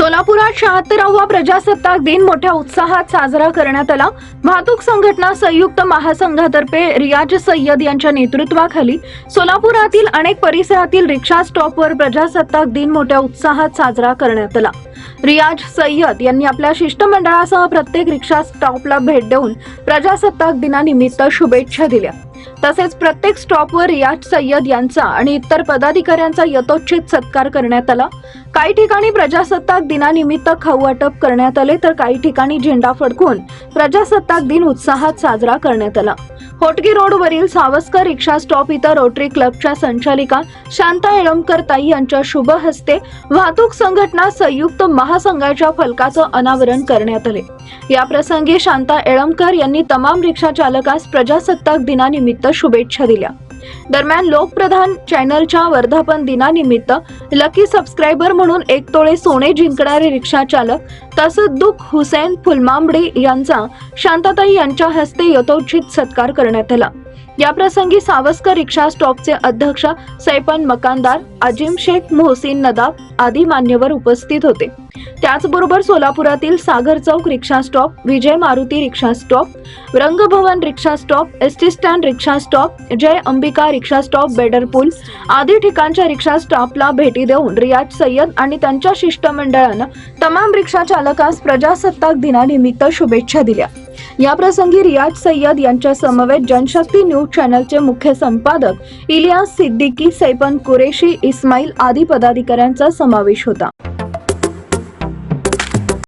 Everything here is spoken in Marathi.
सोलापुरात शहात्तरावा प्रजासत्ताक दिन मोठ्या उत्साहात साजरा करण्यात आला. वाहतूक संघटना संयुक्त महासंघातर्फे रियाज सय्यद यांच्या नेतृत्वाखाली सोलापुरातील अनेक परिसरातील रिक्षा स्टॉपवर प्रजासत्ताक दिन मोठ्या उत्साहात साजरा करण्यात आला. रियाज सय्यद यांनी आपल्या शिष्टमंडळासह प्रत्येक रिक्षा स्टॉपला भेट देऊन प्रजासत्ताक दिनानिमित्त शुभेच्छा दिल्या. तसेच प्रत्येक स्टॉपवर रियाज सय्यद यांचा आणि इतर पदाधिकाऱ्यांचा यथोचित सत्कार करण्यात आला. काही ठिकाणी प्रजासत्ताक दिनानिमित्त खाऊ वाटप करण्यात आले तर काही ठिकाणी झेंडा फडकून प्रजासत्ताक दिन उत्साहात साजरा करण्यात आला. होटगी रोडवरील सावस्कर रिक्षा स्टॉप इथं रोटरी क्लबच्या संचालिका शांता येळमकर ताई यांच्या शुभ हस्ते वाहतूक संघटना संयुक्त महासंघाच्या फलकाचं अनावरण करण्यात आले. या प्रसंगी शांता एळमकर यांनी तमाम रिक्षा चालकास प्रजासत्ताक दिनानिमित्त शुभेच्छा दिल्या. दरम्यान लोकप्रधान चॅनलच्या वर्धापन दिनानिमित्त लकी सबस्क्रायबर म्हणून एक तोळे सोने जिंकणारे रिक्षा चालक दुख हुसेन फुलमांबडे यांचा शांताताई यांच्या हस्ते यथोचित सत्कार करण्यात आला. याप्रसंगी सावस्कर रिक्षा स्टॉपचे अध्यक्ष सैपन मकानदार अजिम शेख मोहसिन नदाब आदी मान्यवर उपस्थित होते. त्याचबरोबर सोलापुरातील सागर चौक रिक्षा स्टॉप विजय मारुती रिक्षा स्टॉप रंगभवन रिक्षा स्टॉप एस टी स्टँड रिक्षा स्टॉप जय अंबिका रिक्षा स्टॉप बेडर पूल आदी ठिकाणच्या रिक्षा स्टॉपला भेटी देऊन रियाज सय्यद आणि त्यांच्या शिष्टमंडळानं तमाम रिक्षा चालकास प्रजासत्ताक दिनानिमित्त शुभेच्छा दिल्या. या प्रसंगी रियाज सय्यद यांच्या समवेत जनशक्ती न्यूज चॅनलचे मुख्य संपादक इलियास सिद्दीकी सैपन कुरेशी इस्माईल आदी पदाधिकाऱ्यांचा समावेश होता.